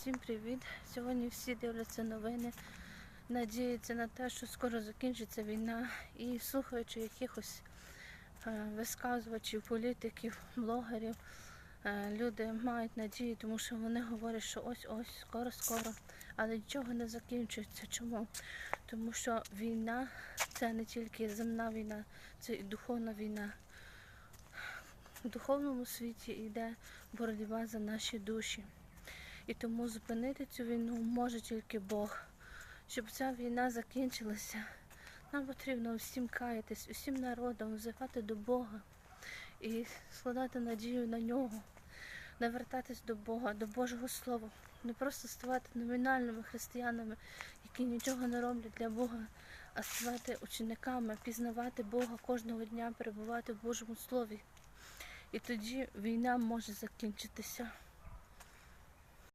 Всім привіт! Сьогодні всі дивляться новини, надіються на те, що скоро закінчиться війна. І слухаючи якихось е, висказувачів, політиків, блогерів, е, люди мають надію, тому що вони говорять, що ось-ось, скоро-скоро, але нічого не закінчується. Чому? Тому що війна це не тільки земна війна, це і духовна війна. В духовному світі йде боротьба за наші душі. І тому зупинити цю війну може тільки Бог. Щоб ця війна закінчилася, нам потрібно усім каятись, усім народом взивати до Бога і складати надію на нього, навертатись до Бога, до Божого Слова, не просто ставати номінальними християнами, які нічого не роблять для Бога, а ставати учениками, пізнавати Бога кожного дня, перебувати в Божому Слові. І тоді війна може закінчитися.